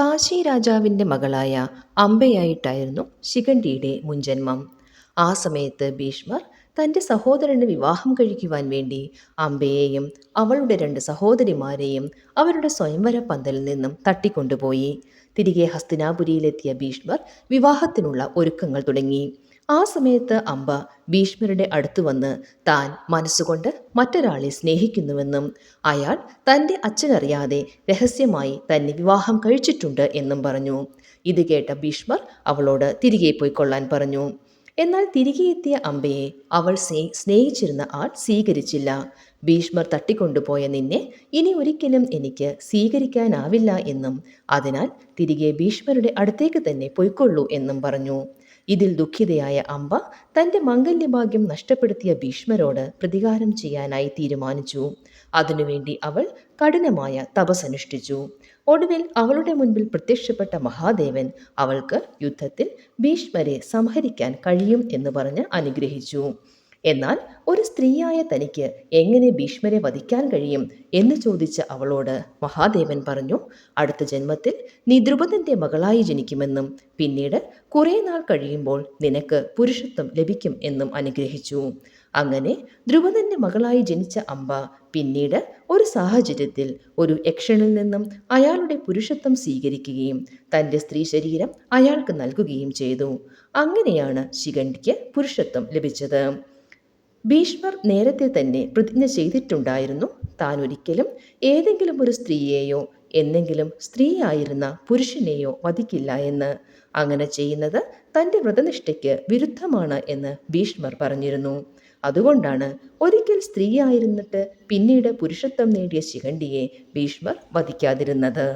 കാശി രാജാവിന്റെ മകളായ അംബയായിട്ടായിരുന്നു ശിഖണ്ഡിയുടെ മുൻജന്മം ആ സമയത്ത് ഭീഷ്മർ തന്റെ സഹോദരന് വിവാഹം കഴിക്കുവാൻ വേണ്ടി അംബയെയും അവളുടെ രണ്ട് സഹോദരിമാരെയും അവരുടെ സ്വയംവര പന്തലിൽ നിന്നും തട്ടിക്കൊണ്ടുപോയി. തിരികെ ഹസ്തിനാപുരിയിലെത്തിയ ഭീഷ്മർ വിവാഹത്തിനുള്ള ഒരുക്കങ്ങൾ തുടങ്ങി. ആ സമയത്ത് അംബ ഭീഷ്മരുടെ അടുത്ത് വന്ന് താൻ മനസ്സുകൊണ്ട് മറ്റൊരാളെ സ്നേഹിക്കുന്നുവെന്നും അയാൾ തന്റെ അച്ഛനറിയാതെ രഹസ്യമായി തന്നെ വിവാഹം കഴിച്ചിട്ടുണ്ട് എന്നും പറഞ്ഞു. ഇത് കേട്ട ഭീഷ്മർ അവളോട് തിരികെ പോയിക്കൊള്ളാൻ പറഞ്ഞു. എന്നാൽ തിരികെ എത്തിയ അമ്പയെ അവൾ സ്നേ സ്നേഹിച്ചിരുന്ന ആൾ സ്വീകരിച്ചില്ല. ഭീഷ്മർ തട്ടിക്കൊണ്ടുപോയ നിന്നെ ഇനി ഒരിക്കലും എനിക്ക് സ്വീകരിക്കാനാവില്ല എന്നും അതിനാൽ തിരികെ ഭീഷ്മരുടെ അടുത്തേക്ക് തന്നെ പൊയ്ക്കൊള്ളൂ എന്നും പറഞ്ഞു. ഇതിൽ ദുഃഖിതയായ അംബ തന്റെ മംഗല്യഭാഗ്യം നഷ്ടപ്പെടുത്തിയ ഭീഷ്മരോട് പ്രതികാരം ചെയ്യാനായി തീരുമാനിച്ചു. അതിനുവേണ്ടി അവൾ കഠിനമായ തപസ്സനുഷ്ഠിച്ചു ഒടുവിൽ അവളുടെ മുൻപിൽ പ്രത്യക്ഷപ്പെട്ട മഹാദേവൻ അവൾക്ക് യുദ്ധത്തിൽ ഭീഷ്മരെ സംഹരിക്കാൻ കഴിയും എന്ന് പറഞ്ഞ് അനുഗ്രഹിച്ചു. എന്നാൽ ഒരു സ്ത്രീയായ തനിക്ക് എങ്ങനെ ഭീഷ്മരെ വധിക്കാൻ കഴിയും എന്ന് ചോദിച്ച അവളോട് മഹാദേവൻ പറഞ്ഞു അടുത്ത ജന്മത്തിൽ നീ ദ്രുപദന്റെ മകളായി ജനിക്കുമെന്നും പിന്നീട് കുറേ നാൾ കഴിയുമ്പോൾ നിനക്ക് പുരുഷത്വം ലഭിക്കും എന്നും അനുഗ്രഹിച്ചു. അങ്ങനെ ധ്രുവദന്റെ മകളായി ജനിച്ച അമ്പ പിന്നീട് ഒരു സാഹചര്യത്തിൽ ഒരു യക്ഷനിൽ നിന്നും അയാളുടെ പുരുഷത്വം സ്വീകരിക്കുകയും തന്റെ സ്ത്രീ ശരീരം അയാൾക്ക് നൽകുകയും ചെയ്തു. അങ്ങനെയാണ് ശിഖണ്ഡിക്ക് പുരുഷത്വം ലഭിച്ചത്. ഭീഷ്മർ നേരത്തെ തന്നെ പ്രതിജ്ഞ ചെയ്തിട്ടുണ്ടായിരുന്നു. താൻ ഒരിക്കലും ഏതെങ്കിലും ഒരു സ്ത്രീയെയോ എന്നെങ്കിലും സ്ത്രീയായിരുന്ന പുരുഷനെയോ വധിക്കില്ല എന്ന്. അങ്ങനെ ചെയ്യുന്നത് തന്റെ വ്രതനിഷ്ഠയ്ക്ക് വിരുദ്ധമാണ് എന്ന് ഭീഷ്മർ പറഞ്ഞിരുന്നു. അതുകൊണ്ടാണ് ഒരിക്കൽ സ്ത്രീയായിരുന്നിട്ട് പിന്നീട് പുരുഷത്വം നേടിയ ശിഖണ്ഡിയെ ഭീഷ്മർ വധിക്കാതിരുന്നത്.